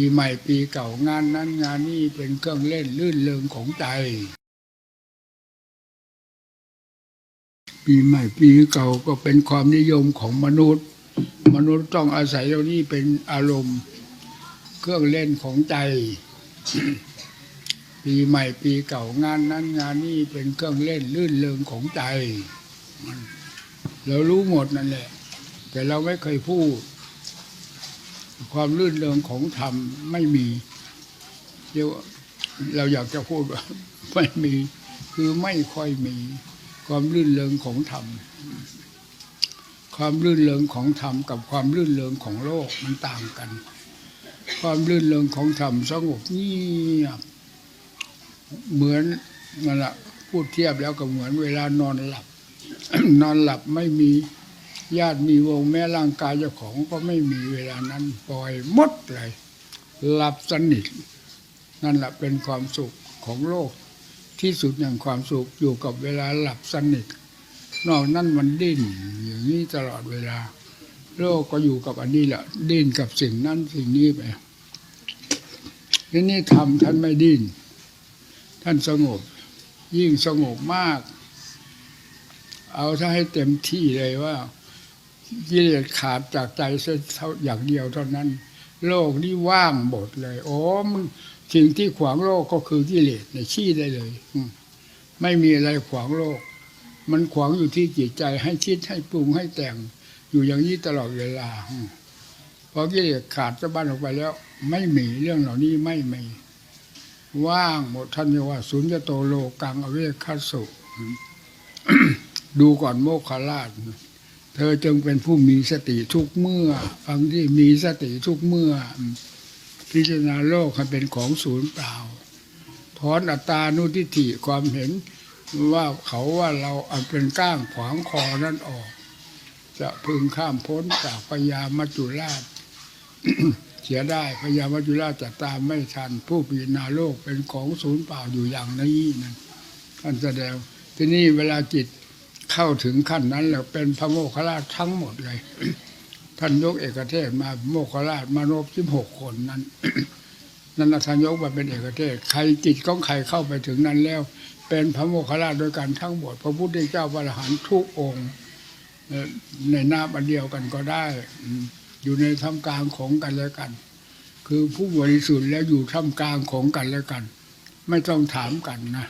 ปีใหม่ปีเก่างานนั้นงานนี้เป็นเครื่องเล่นลื่นเริงของใจ ปีใหม่ปีเก่าก็เป็นความนิยมของมนุษย์ มนุษย์ต้องอาศัยเหล่านี้เป็นอารมณ์เครื่องเล่นของใจ ปีใหม่ปีเก่างานนั้นงานนี้เป็นเครื่องเล่นลื่นเริงของใจเรารู้หมดนั่นแหละ แต่เราไม่เคยพูด ความลื่นเริงของธรรมไม่มีเรียวเราอยากจะพูดว่าไม่มี คือไม่ค่อยมี ความลื่นเริงของธรรมความลื่นเริงของธรรมกับความลื่นเริงของโลกมันต่างกัน ความลื่นเริงของธรรมสงบเงียบเหมือนมันละพูดเทียบแล้วก็เหมือนเวลานอนหลับ นอนหลับไม่มี ญาติมีวงแม้ร่างกายเจ้าของก็ไม่มีเวลานั้นปล่อยหมดเลยหลับสนิท นั่นแหละเป็นความสุขของโลก ที่สุดแห่างความสุขอยู่กับเวลาหลับสนิท นอกนั้นมันดิ้นอย่างนี้ตลอดเวลา โลกก็อยู่กับอันนี้แหละดิ้นกับสิ่งนั้นสิ่งนี้ไปทีนี้ทำท่านไม่ดิ้นท่านสงบ ยิ่งสงบมาก เอาถ้าให้เต็มที่เลยว่า กิเลสขาดจากใจเสียอย่างเดียวเท่านั้น โลกนี่ว่างหมดเลย โอ้มันสิ่งที่ขวางโลกก็คือกิเลสเนี่ยชี้ได้เลยไม่มีอะไรขวางโลก มันขวางอยู่ที่จิตใจให้คิดให้ปรุงให้แต่ง อยู่อย่างนี้ตลอดเวลาพอกิเลสขาดสะบั้นออกไปแล้ว ไม่มีเรื่องเหล่านี้ไม่มีว่างหมดท่านเรียกว่าสุญญโตโลกังอเวคัสสุดูก่อนโมคคลราช เธอจงเป็นผู้มีสติทุกเมื่อ ฟังที่มีสติทุกเมื่อ พิจารณาโลกให้เป็นของศูนย์เปล่าถอนอัตตานุทิฏฐิความเห็นว่าเขาว่าเราอันเป็นก้างขวางคอนั้นออก จะพึงข้ามพ้นจากพญามัจจุราชเสียได้พญามัจจุราชจะตามไม่ทัน ผู้พิจารณาโลกเป็นของศูนย์เปล่าอยู่อย่างนี้นั่นท่านแสดงที่นี้เวลาจิต เข้าถึงขั้นนั้นแล้วเป็นพระโมคคัลลาชทั้งหมดเลย ท่านยกเอกเทศมาโมคคัลลาชมานพสิบหกคนนั้น นั่นนะท่านยกมาเป็นเอกเทศ ใครจิตของใครเข้าไปถึงนั้นแล้ว เป็นพระโมคคัลลาชโดยกันทั้งหมด พระพุทธเจ้าพระอรหันต์ทุกองค์เอ่อในนามอันเดียวกันก็ได้ อยู่ในท่ามกลางของกันและกัน คือผู้บริสุทธิ์แล้วอยู่ท่ามกลางของกันและกัน ไม่ต้องถามกันนะ